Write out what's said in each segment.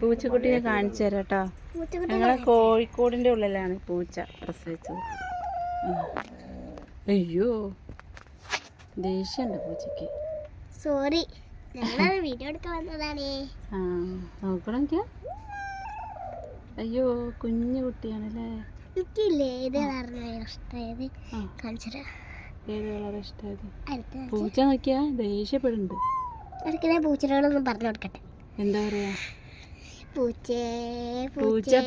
പൂച്ചക്കുട്ടിയെ കാണിച്ചു തരാം കേട്ടോ. ഞങ്ങളെ കോഴിക്കോടിന്റെ ഉള്ളിലാണ് പൂച്ച പ്രസവിച്ചത്. അയ്യോ. ദേഷ്യമുണ്ട് പൂച്ചയ്ക്ക്. സോറി. വീഡിയോ എടുക്കാൻ വന്നതാണേ. ആ നോക്കണമെങ്കിൽ അയ്യോ കുഞ്ഞു കുട്ടിയാണല്ലേ. എനിക്കില്ലേ ഏത് കളറിനാണ് ഇഷ്ടമായത്? ആ. കാണിച്ചത് ഏത് കളർ ഇഷ്ടമായത്? പൂച്ച നോക്കിയാ ദേഷ്യപ്പെടുന്നുണ്ട്. പൂച്ചനോടൊന്നും പറഞ്ഞു കൊടുക്കട്ടെ. എന്താ പറയാ? പൂച്ചേ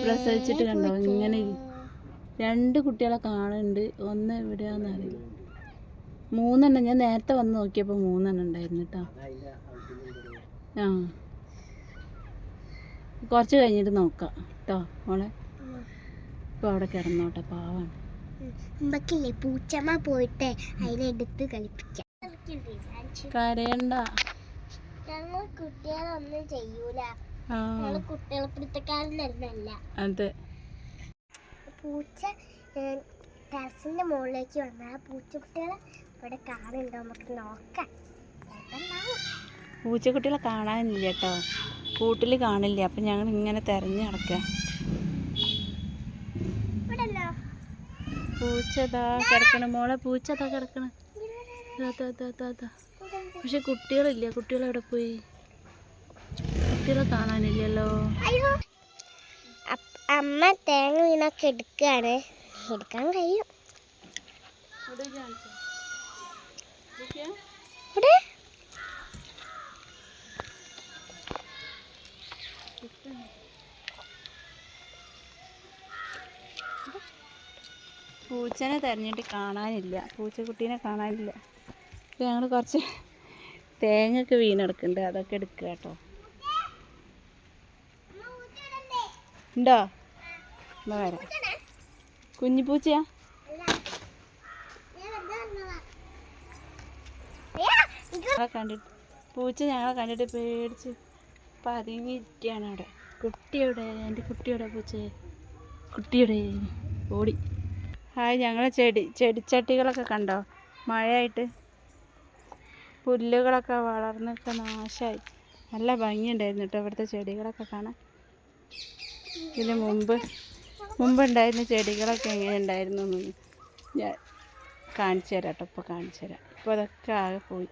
പ്രസവിച്ചിട്ട് കണ്ടോ? ഇങ്ങനെ രണ്ട് കുട്ടികളെ കാണുന്നുണ്ട്. ഒന്ന് അറിയില്ല. മൂന്നെണ്ണം. ഞാൻ നേരത്തെ വന്ന് നോക്കിയപ്പോൾ മൂന്നെണ്ണം ഉണ്ടായിരുന്നു കേട്ടോ ആ. കുറച്ച് കഴിഞ്ഞിട്ട് നോക്കാം കേട്ടോ മോളെ. ഇപ്പോൾ അവിടെ കിടന്നോട്ടെ പാവാണ്. ഉമ്മക്കില്ലേ പൂച്ചമ്മ പോയിട്ട് അതിനെടുത്ത് കളിപ്പിക്കാം. കരയണ്ട. ഞങ്ങൾ കുട്ടികളൊന്നും ചെയ്യൂല. കുട്ടികളെ അതെ. പൂച്ച ടെറസിന്റെ മുകളിലേക്ക് വന്നാൽ ആ പൂച്ചക്കുട്ടികളെ ഇവിടെ കാണുന്നുണ്ടോ? നമുക്ക് നോക്കാം. പൂച്ചക്കുട്ടികളെ കാണാനില്ല കേട്ടോ. കൂട്ടിൽ കാണില്ല. അപ്പം ഞങ്ങൾ ഇങ്ങനെ തിരഞ്ഞു നടക്കുക പൂച്ചതാ കിടക്കണ മോളെ. പൂച്ചതാ കിടക്കണ. പക്ഷെ കുട്ടികളില്ല. കുട്ടികൾ എവിടെ പോയി? കുട്ടികളെ കാണാനില്ലല്ലോ. അമ്മ തേങ്ങ വീണൊക്കെ എടുക്കുകയാണ് എടുക്കാൻ കഴിയും. പൂച്ചനെ തെരഞ്ഞിട്ട് കാണാനില്ല. പൂച്ചക്കുട്ടീനെ കാണാനില്ല. ഞങ്ങൾ കുറച്ച് തേങ്ങ ഒക്കെ വീണെടുക്കുന്നുണ്ട്. അതൊക്കെ എടുക്കുക കേട്ടോ. ഉണ്ടോ? എന്നാ വരാം. കുഞ്ഞി പൂച്ചയാ ഞങ്ങളെ കണ്ടിട്ട് പൂച്ച ഞങ്ങളെ കണ്ടിട്ട് പേടിച്ച് പതുങ്ങിയിരിക്കുകയാണ് അവിടെ. കുട്ടിയുടെ എന്റെ കുട്ടിയുടെ പൂച്ചയെ. കുട്ടിയുടെ ഓടി ഹായ് ഞങ്ങളെ ചെടി ചെടിച്ചട്ടികളൊക്കെ കണ്ടോ? മഴയായിട്ട് പുല്ലുകളൊക്കെ വളർന്നൊക്കെ നാശമായി. നല്ല ഭംഗിയുണ്ടായിരുന്നു കേട്ടോ ഇവിടുത്തെ ചെടികളൊക്കെ കാണാൻ. ഇതിന് മുമ്പ് മുമ്പുണ്ടായിരുന്ന ചെടികളൊക്കെ എങ്ങനെ ഉണ്ടായിരുന്നു എന്നൊന്ന് ഞാൻ കാണിച്ചു തരാം കേട്ടോ. ഇപ്പോൾ കാണിച്ചു തരാം. ഇപ്പോൾ അതൊക്കെ ആകെ പോയി.